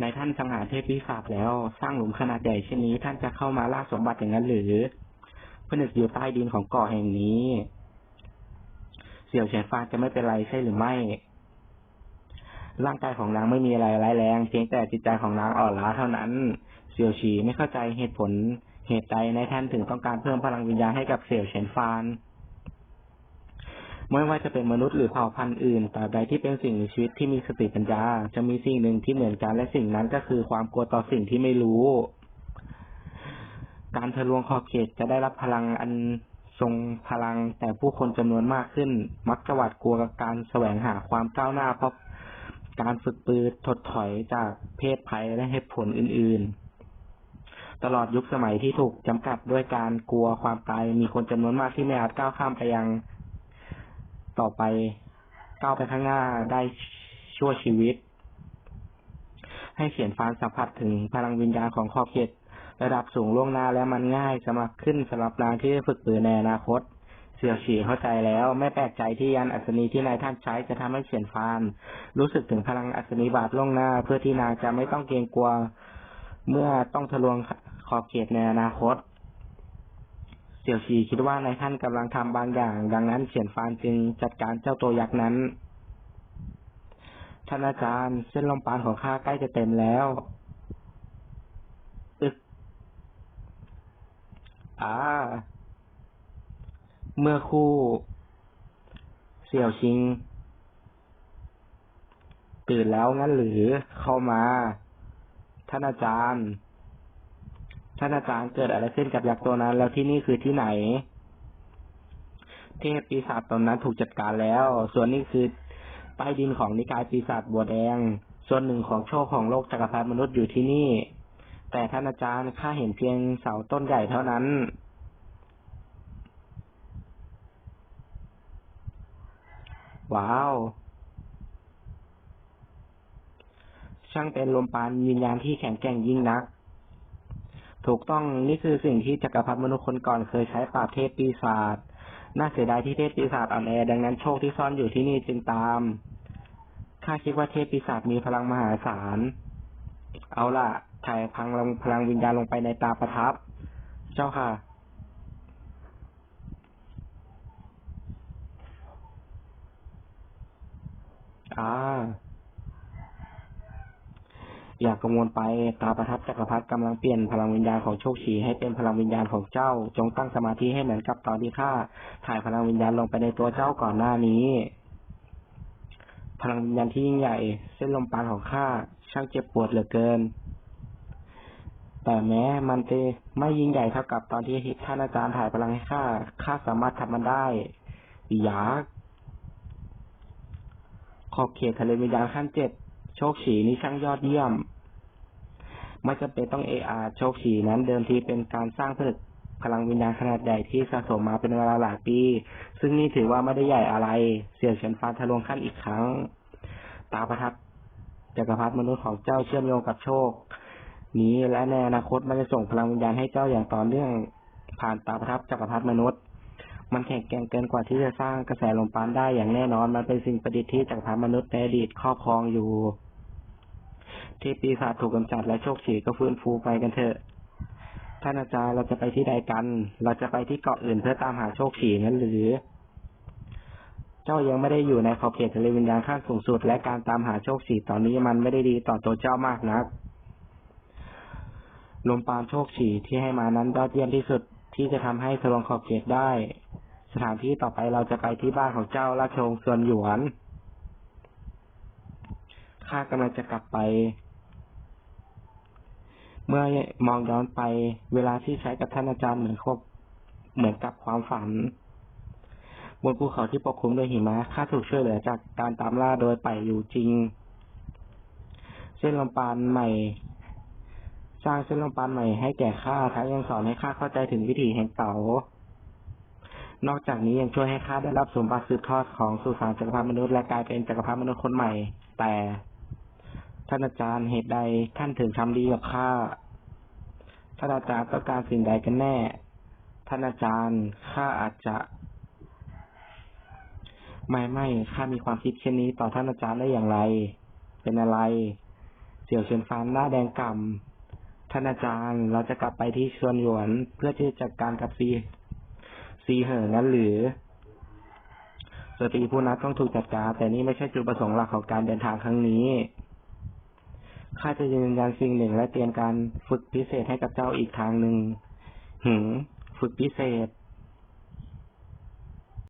ในท่านสังหารเทพปีศาจแล้ว สร้างหลุมขนาดใหญ่เช่นนี้ ท่านจะเข้ามาล่าสมบัติอย่างนั้นหรือผนึกอยู่ใต้ดินของเกาะแห่งนี้ เสี่ยวเฉียนฟานจะไม่เป็นไรใช่หรือไม่ ร่างกายของนางไม่มีอะไรร้ายแรง เพียงแต่จิตใจของนางอ่อนล้าเท่านั้น เสี่ยวฉีไม่เข้าใจเหตุผลเหตุใดในท่านถึงต้องการเพิ่มพลังวิญญาณให้กับเสี่ยวเฉียนฟาน ไม่ว่าจะเป็นมนุษย์หรือเผ่าพันธุ์อื่นตราบใดที่เป็นสิ่งมีชีวิตที่มีสติปัญญา จะมีสิ่งหนึ่งที่เหมือนกันและสิ่งนั้นก็คือความกลัวต่อสิ่งที่ไม่รู้ การทะลวงขอบเขตจะได้รับพลังอันทรงพลังแต่ผู้คนจำนวนมากขึ้น มักจะหวาดกลัวกับการแสวงหาความก้าวหน้าเพราะการฝึกปืนถดถอยจากเพศภัยและเหตุผลอื่น ๆ ตลอดยุคสมัยที่ถูกจำกัดด้วยการกลัวความตายมีคนจำนวนมากที่ไม่อาจก้าวข้ามไปยัง ต่อไปก้าวไปข้างหน้าได้ชั่วชีวิต ให้เขียนฟานสัมผัสถึงพลังวิญญาณของขอบเขตระดับสูงล่วงหน้าและมันง่ายสมัครขึ้นสำหรับนางที่ฝึกปืนในอนาคต เสี่ยวฉีเข้าใจแล้ว ไม่แปลกใจที่ยันอัศนีที่นายท่านใช้จะทำให้เขียนฟานรู้สึกถึงพลังอัศนีบาทล่วงหน้า เพื่อที่นางจะไม่ต้องเกรงกลัว เมื่อต้องทะลวงขอบเขตในอนาคต สี่ยวฉีคิดว่านายท่านกำลังทำบางอย่าง ดังนั้นเขียนฟานจึงจัดการเจ้าตัวยักษ์นั้น ท่านอาจารย์เส้นลมปานของข้าใกล้จะเต็มแล้วอึกอ่าเมื่อคู่เสี่ยวชิง ตื่นแล้วงั้นหรือเข้ามา ท่านอาจารย์ ท่านอาจารย์เกิดอะไรขึ้นกับยักษ์ตัวนั้น แล้วที่นี่คือที่ไหน เทพปีศาจตนนั้นถูกจัดการแล้ว ส่วนนี้คือใต้ดินของนิกายปีศาจบัวแดง ส่วนหนึ่งของโชคของโลกจักรพรรดิมนุษย์อยู่ที่นี่ แต่ท่านอาจารย์ข้าเห็นเพียงเสาต้นใหญ่เท่านั้นว้าว ช่างเป็นลมปานวิญญาณที่แข็งแกร่งยิ่งนัก ถูกต้องนี่คือสิ่งที่จักรพรรดิมนุษย์คนก่อนเคยใช้ปราบเทพปีศาจน่าเสียดายที่เทพปีศาจอ่อนแอดังนั้นโชคที่ซ่อนอยู่ที่นี่จึงตามข้าคิดว่าเทพปีศาจมีพลังมหาศาล เอาล่ะถ่ายพลังพลังวิญญาณลงไปในตาประทับ เจ้าค่ะอ่า อย่ากังวลไปตาประทับจักรพรรดิกำลังเปลี่ยนพลังวิญญาณของโชคชีให้เป็นพลังวิญญาณของเจ้า จงตั้งสมาธิให้เหมือนกับตอนที่ข้าถ่ายพลังวิญญาณลงไปในตัวเจ้าก่อนหน้านี้ พลังวิญญาณที่ยิ่งใหญ่ เส้นลมปานของข้าช่างเจ็บปวดเหลือเกิน แต่แม้มันจะไม่ยิ่งใหญ่เท่ากับตอนที่ท่านอาจารย์ถ่ายพลังให้ข้าข้าสามารถทำมันได้อยากขอบเขตทะเลวิญญาณขั้นเจ็ด โชคฉีนี่ช่างยอดเยี่ยม ไม่จำเป็นต้องเออาโชคฉีนั้นเดิมทีเป็นการสร้างผลึกพลังวิญญาณขนาดใหญ่ที่สะสมมาเป็นเวลาหลายปี ซึ่งนี่ถือว่าไม่ได้ใหญ่อะไร เสียวเฉินฟานทะลวงขั้นอีกครั้ง ตาประทับจักรพรรดิมนุษย์ของเจ้าเชื่อมโยงกับโชค นี้และในอนาคตมันจะส่งพลังวิญญาณให้เจ้าอย่างต่อเนื่องผ่านตาประทับจักรพรรดิมนุษย์ มันแข็งแกร่งเกินกว่าที่จะสร้างกระแสลมปานได้อย่างแน่นอน มันเป็นสิ่งประดิษฐ์ที่จักรพรรดิมนุษย์ในอดีตครอบครองอยู่ ที่ปีศาจถูกกำจัดและโชคฉีก็ฟื้นฟูไปกันเถอะ ท่านอาจารย์เราจะไปที่ใดกัน เราจะไปที่เกาะอื่นเพื่อตามหาโชคฉีนั้นหรือ เจ้ายังไม่ได้อยู่ในขอบเขตทะเลวิญญาณขั้นสูงสุด และการตามหาโชคฉีตอนนี้มันไม่ได้ดีต่อตัวเจ้ามากนักลมปานโชคฉีที่ให้มานั้นยอดเยี่ยมที่สุดที่จะทำให้ทะลวงขอบเขตได้ สถานที่ต่อไปเราจะไปที่บ้านของเจ้าราชวงศ์ส่วนหยวนข้ากำลังจะกลับไป เมื่อมองย้อนไป เวลาที่ใช้กับท่านอาจารย์เหมือนครบเหมือนกับความฝัน บนภูเขาที่ปกคลุมด้วยหิมะข้าถูกช่วยเหลือจากการตามล่าโดยไปอยู่จริง เส้นลมปานใหม่ สร้างเส้นลมปานใหม่ให้แก่ข้าทั้งยังสอนให้ข้าเข้าใจถึงวิถีแห่งเต๋านอกจากนี้ยังช่วยให้ข้าได้รับสมบัติสืบทอดของสุสานจักรพรรดิมนุษย์และกลายเป็นจักรพรรดิมนุษย์คนใหม่ แต่ ท่านอาจารย์เหตุใดท่านถึงทำดีกับข้า ท่านอาจารย์ต้องการสิ่งใดกันแน่ ท่านอาจารย์ข้าอาจจะ ไม่ไม่ข้ามีความคิดเช่นนี้ต่อท่านอาจารย์ได้อย่างไร เป็นอะไรเจียวเชิญฟานหน้าแดงกำ่ำท่านอาจารย์เราจะกลับไปที่ชวนหยวนเพื่อที่จะจัดการกับซีซีเหินั้นหรือสตรีผู้นั้นต้องถูกจัดการแต่นี่ไม่ใช่จุดประสงค์หลักของการเดินทางครั้งนี้ ข้าจะยืนยันสิ่งหนึ่งและเตรียมการฝึกพิเศษให้กับเจ้าอีกทางหนึ่ง หืม ฝึกพิเศษ